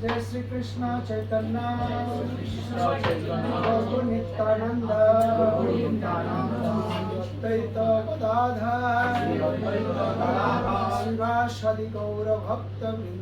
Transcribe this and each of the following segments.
जय श्री कृष्ण चैतन्य प्रभु नित्यानंद द्वैत गदाधर शिवासादि गौर भक्त वृंद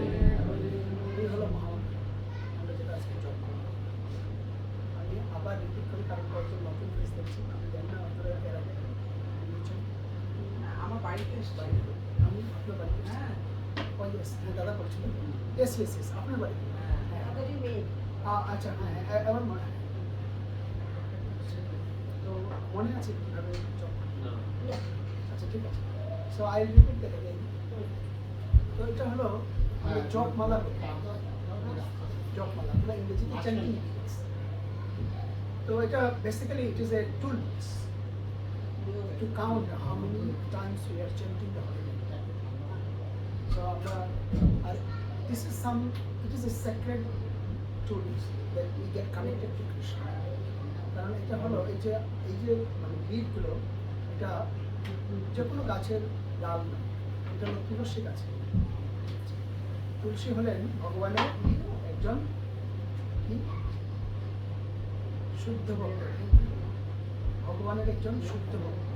వారి ఇంటికి కనుక్కోవచ్చు మొత్తం తీసుకొచ్చి మనం జన్మ అందరూ ఆమె బాడీకి আমি আপনার বাড়িতে হ্যাঁ হ্যাঁ দাদা বলছিল ইয়েস ইয়েস ইয়েস আপনার বাড়িতে আচ্ছা হ্যাঁ হ্যাঁ আমার মনে তো মনে আছে কীভাবে আচ্ছা ঠিক আছে সো আই রিপিট দেখে দেন তো এটা হলো জপমালা জপমালা আমরা ইংরেজিতে চ্যান্টিং তো এটা basically it is a tools to count how many times we are chanting the holy name. So আমরা আর this is some it is a sacred tools that we get connected to Krishna. কারণ এটা হলো এই যে এই যে মানে বীজগুলো এটা যে কোনো গাছের ডাল না এটা হলো তুলসী গাছে তুলসী হলেন ভগবানের একজন কি শুদ্ধ ভক্ত। ভগবানের একজন শুদ্ধ ভক্ত।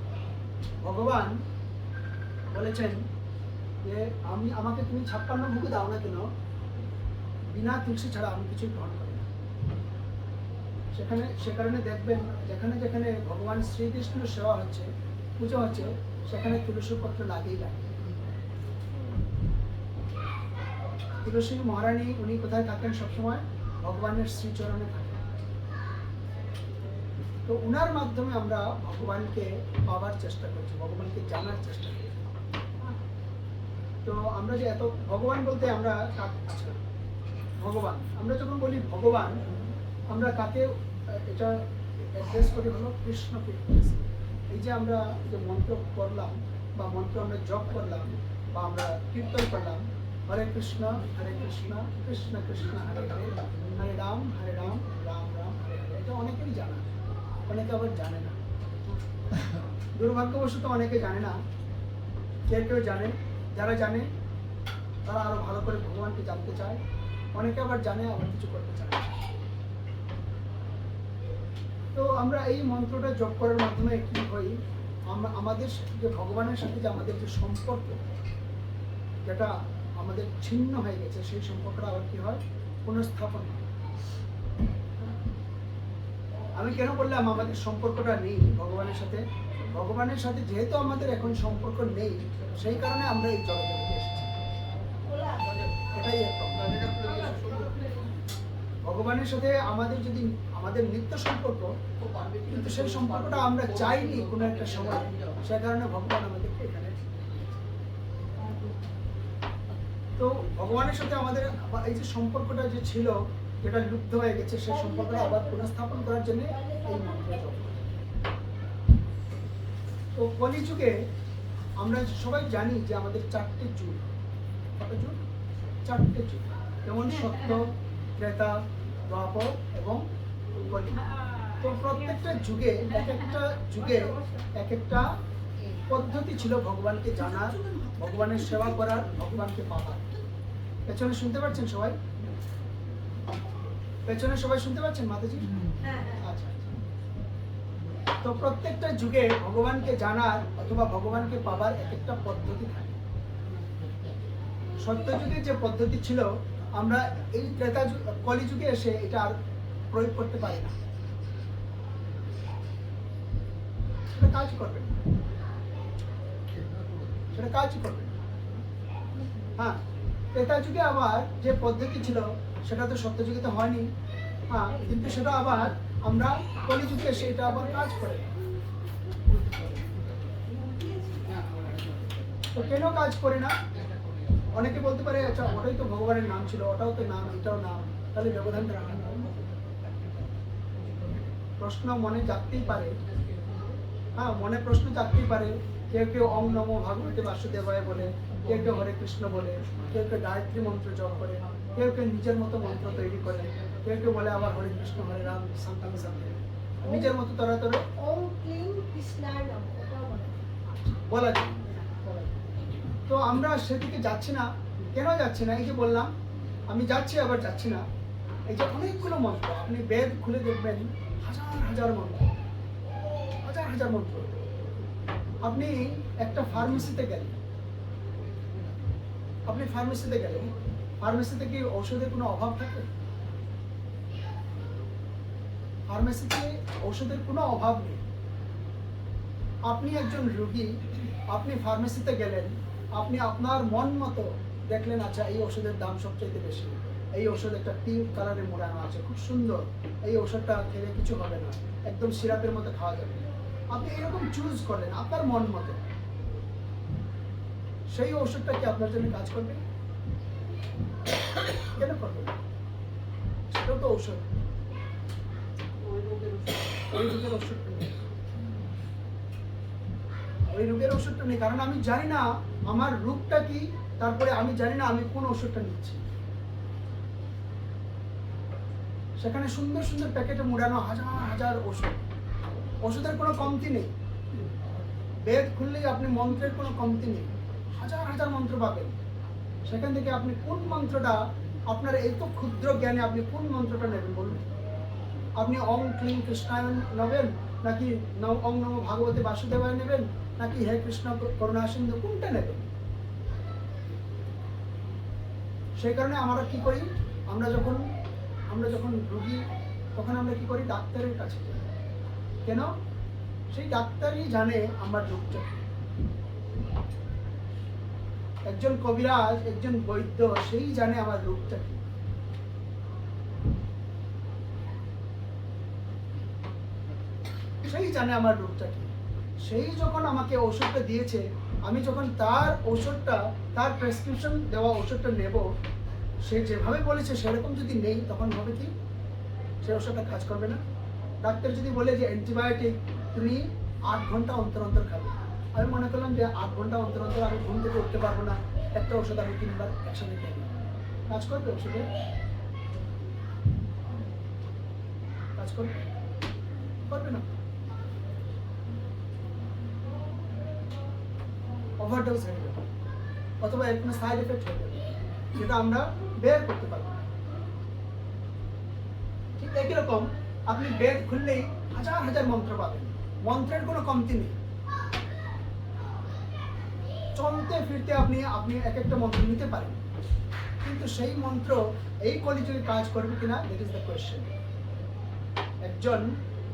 ভগবান বলেছেন যে, আমি, আমাকে তুমি ছাপ্পান্ন ভোগ দাও না কেন? বিনা তুলসী ছাড়া আমি গ্রহণ করি না। সেখানে, সে কারণে দেখবেন, যেখানে যেখানে ভগবান শ্রীকৃষ্ণের সেবা হচ্ছে, পুজো হচ্ছে, সেখানে তুলসী পত্র লাগেই লাগে। তুলসী মহারানী উনি কোথায় থাকেন সবসময়? ভগবানের শ্রীচরণে থাকেন। তো উনার মাধ্যমে আমরা ভগবানকে পাওয়ার চেষ্টা করছি, ভগবানকে জানার চেষ্টা করছি। তো আমরা যে এত, ভগবান বলতে আমরা আচ্ছা ভগবান। আমরা যখন বলি ভগবান, আমরা কাকে, এটা অ্যাড্রেস করি হলো কৃষ্ণকে। এই যে আমরা যে মন্ত্র করলাম, বা মন্ত্র আমরা জপ করলাম, বা আমরা কীর্তন করলাম, হরে কৃষ্ণ হরে কৃষ্ণ কৃষ্ণ কৃষ্ণ, হরে হরে হরে রাম হরে রাম রাম রাম, হরে হরে, এটা অনেকেরই জানা। অনেকে আবার জানে না। দুর্ভাগ্যবশত অনেকে জানে না। কেউ কেউ জানে। যারা জানে, তারা আরও ভালো করে ভগবানকে জানতে চায়। অনেকে আবার জানে, আবার কিছু করতে চায় তো আমরা এই মন্ত্রটা জপ করার মাধ্যমে কি হই আমাদের যে, ভগবানের সাথে যে, আমাদের যে সম্পর্ক, যেটা আমাদের ছিন্ন হয়ে গেছে, সেই সম্পর্কটা আবার কি হয়? পুনঃস্থাপন হয়। আমি কেন বললাম আমাদের সম্পর্কটা নেই? ভগবানের সাথে? ভগবানের সাথে যেহেতু আমাদের এখন সম্পর্ক নেই, সেই কারণে আমরা এই জগতে ভগবানের সাথে আমাদের যদি আমাদের নিত্য সম্পর্ক, কিন্তু সেই সম্পর্কটা আমরা চাইনি কোনো একটা সময় সে কারণে ভগবান আমাদেরকে এখানে তো ভগবানের সাথে আমাদের এই যে সম্পর্কটা যে ছিল যেটা লুপ্ত হয়ে গেছে, সেই সম্পর্কটা আবার পুনঃস্থাপন করার জন্য এই মন্ত্র তো কলিযুগে আমরা সবাই জানি যে আমাদের চারটে যুগ। কত যুগ? চারটে যুগ। যেমন সত্য, ত্রেতা, দ্বাপর এবং কলি। তো প্রত্যেকটা যুগে এক একটা যুগে এক একটা পদ্ধতি ছিল ভগবানকে জানার ভগবানের সেবা করার ভগবানকে পাওয়ার পেছনে শুনতে পাচ্ছেন সবাই? পেছনে সবাই শুনতে পাচ্ছেন মাতাজি? আচ্ছা আচ্ছা। তো প্রত্যেকটা যুগে ভগবানকে জানার অথবা ভগবানকে পাবার এক একটা পদ্ধতি থাকে। সত্যযুগে যে পদ্ধতি ছিল আমরা এই ত্রেতা কলিযুগে এসে এটা আর প্রয়োগ করতে পারি না। সেটা কাজ করবে সেটা কাজ করবে হ্যাঁ ত্রেতা যুগে আবার যে পদ্ধতি ছিল সেটা তো সত্যযুগে তো হয়নি। হ্যাঁ কিন্তু সেটা আবার আমরা কলিযুগে এসে এটা আবার কাজ করে। তো কেন কাজ করে না? অনেকে বলতে পারে আচ্ছা ওটাই তো ভগবানের নাম ছিল, ওটাও তো নাম, এটাও নাম, তাহলে ব্যবধানটা রাখা প্রশ্ন মনে জাগতেই পারে। হ্যাঁ মনে প্রশ্ন জাগতেই পারে। কেউ কেউ ওম নম ভাগবতী বাসুদেবায় বলে, কেউ কেউ হরে কৃষ্ণ বলে, কেউ কেউ গায়ত্রী মন্ত্র জপ করে। কেউ কেউ নিজের মতো মন্ত্র তৈরি করে কেউ কেউ বলে আবার হরে কৃষ্ণ হরে রাম সান্তাং সান্তাং নিজের মতো তরা তরে। বলা। যায়। তো আমরা সেদিকে যাচ্ছি না। কেন যাচ্ছি না? এই যে বললাম আমি যাচ্ছি আবার যাচ্ছি না। এই যে অনেকগুলো মন্ত্র আপনি বেদ খুলে দেখবেন হাজার হাজার মন্ত্র। হাজার হাজার মন্ত্র। আপনি একটা ফার্মেসিতে গেলেন। আপনি ফার্মেসিতে গেলেন। ফার্মেসিতে কি ওষুধের কোনো অভাব থাকে? ফার্মেসিতে ওষুধের কোনো অভাব নেই। আপনি একজন রোগী, আপনি ফার্মেসিতে গেলেন, আপনি আপনার মন মতো দেখলেন আচ্ছা এই ওষুধের দাম সবচেয়ে বেশি। এই ওষুধ একটা পিঙ্ক কালারে মোড়ানো আছে, খুব সুন্দর। এই ওষুধটা খেলে কিছু হবে না। একদম সিরাপের মতো খাওয়া যাবে। আপনি এরকম চুজ করলেন আপনার মন মতো। সেই ওষুধটা কি আপনার জন্য কাজ করবে? কেন করবে? সেটাও তো ঔষধ। ওই রোগের ওষুধটা নেই। কারণ আমি জানি না আমার রোগটা কি, তারপরে আমি জানি না আমি কোন ওষুধটা নিচ্ছি। সেখানে সুন্দর সুন্দর প্যাকেটে মুড়ানো হাজার হাজার ওষুধ ওষুধের কোনো কমতি নেই। বেদ খুললেই আপনি মন্ত্রের কোনো কমতি নেই। হাজার হাজার মন্ত্র পাবেন। সেখান থেকে আপনি কোন মন্ত্রটা আপনার এই তো ক্ষুদ্র জ্ঞানে আপনি কোন মন্ত্রটা নেবেন বলুন? আপনি অং ক্লিং কৃষ্ণায়ন নেবেন? নাকি ন- অং নম ভাগবতী বাসুদেবায় নেবেন? নাকি হে কৃষ্ণ করুণা সিন্ধু কোনটা নেবেন? সেই কারণে আমরা কি করি? আমরা যখন আমরা যখন রুগী, তখন আমরা কি করি? ডাক্তারের কাছে কেন? সেই ডাক্তারই জানে আমার রোগটা। একজন কবিরাজ, একজন বৈদ্য, সেই জানে আমার রোগটা কি। সেই জানে আমার রোগটা কি। সেই যখন আমাকে ওষুধটা দিয়েছে, আমি যখন তার ওষুধটা তার প্রেসক্রিপশন দেওয়া ওষুধটা নেব, সে যেভাবে বলেছে সেরকম যদি নেই, তখন হবে কি? সে ওষুধটা কাজ করবে না। ডাক্তার যদি বলে যে অ্যান্টিবায়োটিক তুমি আট ঘণ্টা অন্তর অন্তর খাবে। আমি মনে করলাম যে আট ঘণ্টা অন্তর অন্তর আমি ঘুম থেকে উঠতে পারব না। একটা ওষুধ আমি তিনবার একসাথে খাই কাজ করবে ওষুধে কাজ করবে না? ওভারডোজ হয়ে যাবে। অথবা এর কোনো সাইড এফেক্ট হয়ে যাবে। যেটা আমরা বের করতে পারব ঠিক একই রকম, আপনি বেদ খুললেই হাজার হাজার মন্ত্র পাবেন। মন্ত্রের কোনো কমতি নেই। চলতে ফিরতে আপনি আপনি এক একটা মন্ত্র নিতে পারেন। কিন্তু সেই মন্ত্র এই কলিযুগে কাজ করবে কিনা দ্যাট ইজ দ্য কোয়েশ্চেন একজন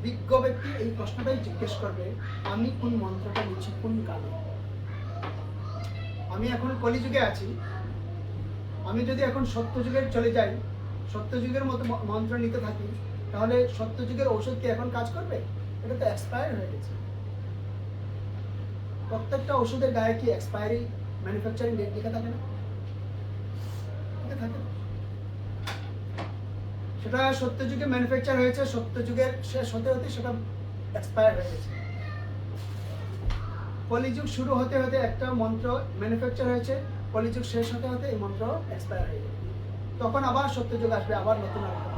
বিজ্ঞ ব্যক্তি এই প্রশ্নটাই জিজ্ঞেস করবে, আমি কোন মন্ত্রটা নিচ্ছি, কোন কালে? আমি এখন কলিযুগে আছি। আমি যদি এখন সত্যযুগে চলে যাই, সত্যযুগের মতো মন্ত্র নিতে থাকি, তাহলে সত্যযুগের ঔষধ কি এখন কাজ করবে? এটা তো এক্সপায়ার হয়ে গেছে। প্রত্যেকটা ওষুধের গায়ে কি এক্সপায়ারি ম্যানুফ্যাকচারিং ডেট লেখা থাকে না? না। সেটা সত্যযুগে ম্যানুফ্যাকচার হয়েছে সত্যযুগের শেষ হতে হতে সেটা এক্সপায়ার হয়ে গেছে। কলিযুগ শুরু হতে হতে একটা মন্ত্র ম্যানুফ্যাকচার হয়েছে, কলিযুগ শেষ হতে হতে এই মন্ত্র এক্সপায়ার হয়ে যাবে তখন আবার সত্যযুগ আসবে, আবার নতুন আসবে।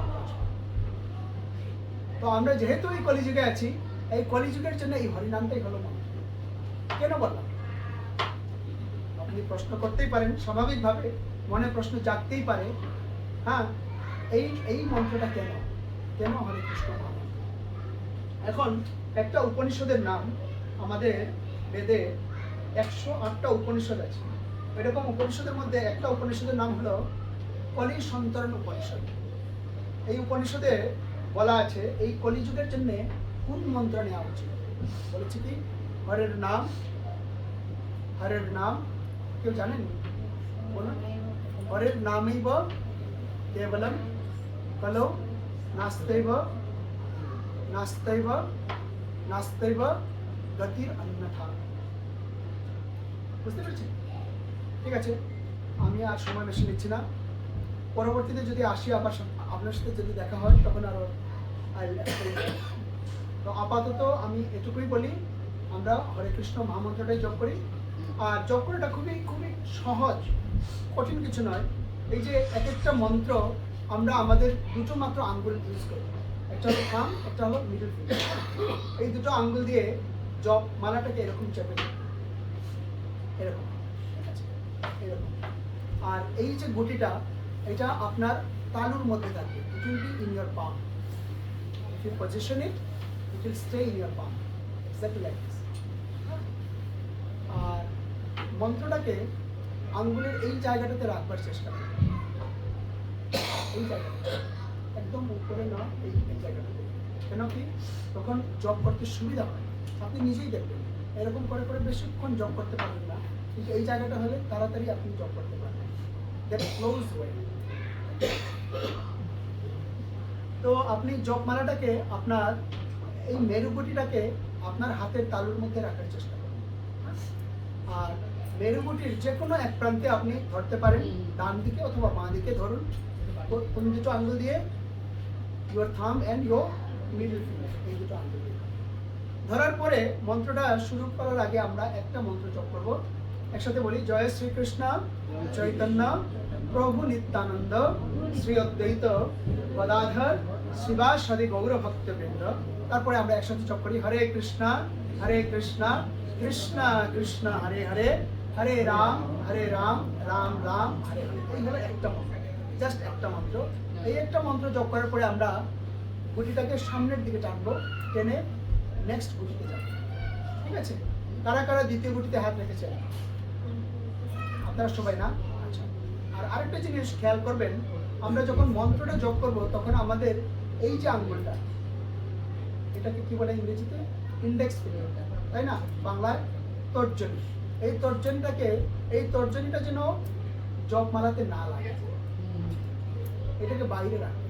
তো আমরা যেহেতু এই কলিযুগে আছি, এই কলিযুগের জন্য এই হরিনামটাই হলো মন্ত্র। কেন বললাম? আপনি প্রশ্ন করতেই পারেন, স্বাভাবিকভাবে মনে প্রশ্ন জাগতেই পারে। হ্যাঁ এই এই মন্ত্রটা কেন? কেন হরে কৃষ্ণ এখন একটা উপনিষদের নাম আমাদের বেদে একশো আটটা উপনিষদ আছে। এরকম উপনিষদের মধ্যে একটা উপনিষদের নাম হলো কলি সন্তরণ উপনিষদ। এই উপনিষদে বলা আছে, এই কলিযুগের জন্য কোন মন্ত্র নেওয়া উচিত? বলেছে কি? হরের নাম হরের নাম, কেউ জানেন? বলুন। হরের নামৈব কেবলম কলো নাস্তেব নাস্তেব নাস্তেব গতির অন্যথা। বুঝতে পেরেছি ঠিক আছে, আমি আর সময় বেশি নিচ্ছি না। পরবর্তীতে যদি আসি আবার আপনার সাথে যদি দেখা হয়, তখন আরও তো আপাতত আমি এটুকুই বলি আমরা হরে কৃষ্ণ মহামন্ত্রটাই জপ করি। আর জপ করাটা খুবই খুবই সহজ, কঠিন কিছু নয়। এই যে এক একটা মন্ত্র আমরা আমাদের দুটো মাত্র আঙ্গুল ইউজ করি। একটা হলো থাম একটা হলো মিডল এই দুটো আঙ্গুল দিয়ে জপ মালাটাকে এরকম চেপে এরকম, ঠিক আছে? এরকম। আর এই যে গুটিটা, এটা আপনার তালুর মধ্যে থাকবে। It will be in your palm if you position it it will stay in your palm exactly আর মন্ত্রটাকে আঙ্গুলের এই জায়গাটাতে রাখবার চেষ্টা করুন এই জায়গাটা একদম উপরে না, এই জায়গাটাতে। কেন কি? তখন জব করতে সুবিধা হয়। আপনি নিজেই দেখবেন। এরকম করে করে বেশিক্ষণ জব করতে পারবেন না। কিন্তু এই জায়গাটা হলে তাড়াতাড়ি আপনি জব করতে পারবেন। দ্যাট ক্লোজ ওয়ে তো আপনি জব মালাটাকে আপনার এই মেরুগুটিটাকে আপনার হাতের তালুর মধ্যে রাখার চেষ্টা করুন। আর মেরুগুটির যে কোনো এক প্রান্তে আপনি ধরতে পারেন ডান দিকে অথবা বাঁ দিকে ধরুন। কোন দুটো আঙ্গুল দিয়ে ইউর থাম অ্যান্ড ইউর মিডল ফিঙ্গার এই দুটো আঙ্গুল দিয়ে। ধরার পরে মন্ত্রটা শুরু করার আগে আমরা একটা মন্ত্র জপ করব। একসাথে বলি জয় শ্রীকৃষ্ণ চৈতন্য প্রভু নিত্যানন্দ শ্রী অদ্বৈত গদাধর শিবাসাদি গৌর ভক্তবৃন্দ তারপরে আমরা একসাথে জপ করি, হরে কৃষ্ণ হরে কৃষ্ণ কৃষ্ণ কৃষ্ণ, হরে হরে হরে রাম হরে রাম রাম রাম, হরে হরে। এই হলো একটা মন্ত্র, জাস্ট একটা মন্ত্র। এই একটা মন্ত্র জপ করার পরে আমরা গুটিটাকে সামনের দিকে টানবো, টেনে নেক্সট গুটিতে যাব। ঠিক আছে? কারা কারা দ্বিতীয় গুটিতে হাত রেখেছে আপনারা সবাই না? আচ্ছা। আর আরেকটা জিনিস খেয়াল করবেন, আমরা যখন মন্ত্রটা জপ করব, তখন আমাদের এই যে আঙ্গুলটা এটাকে কি বলে ইংরেজিতে? ইন্ডেক্স ফিঙ্গার তাই না? বাংলায় তর্জনী। এই তর্জনীটাকে, এই তর্জনীটা যেন জপ মালাতে না লাগে। এটাকে বাইরে রাখে।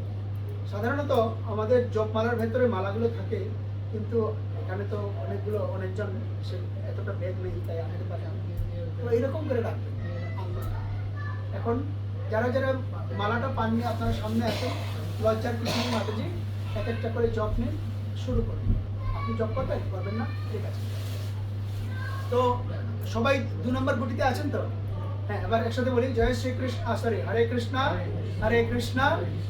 সাধারণত আমাদের জপমালার ভেতরে মালাগুলো থাকে, কিন্তু এখানে তো অনেকগুলো অনেকজন সে এতটা বেগ নেই, তাই আনতে পারে তো এইরকম করে আঙ্গুলটা। এখন যারা যারা মালাটা পাননি, আপনারা সামনে আসেন। লজ্জার কিছু মাতাজি। এক একটা করে জপ নিন। শুরু করুন। আপনি জপ করবেন করবেন না, ঠিক আছে। তো সবাই দু নম্বর গুটিতে আছেন তো? হ্যাঁ এবার একসাথে বলি, জয় শ্রী কৃষ্ণ সরি হরে কৃষ্ণ হরে কৃষ্ণ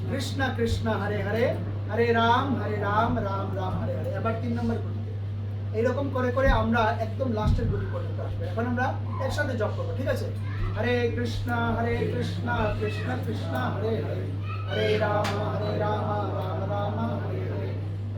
কৃষ্ণ কৃষ্ণ, হরে হরে হরে রাম হরে রাম রাম রাম, হরে হরে। এবার তিন নম্বর গুটিতে। এইরকম করে করে আমরা একদম লাস্টের গুটি পর্যন্ত আসব। এখন আমরা একসাথে জপ করব, ঠিক আছে? হরে কৃষ্ণ হরে কৃষ্ণ কৃষ্ণ কৃষ্ণ, হরে হরে হরে রাম হরে রাম রাম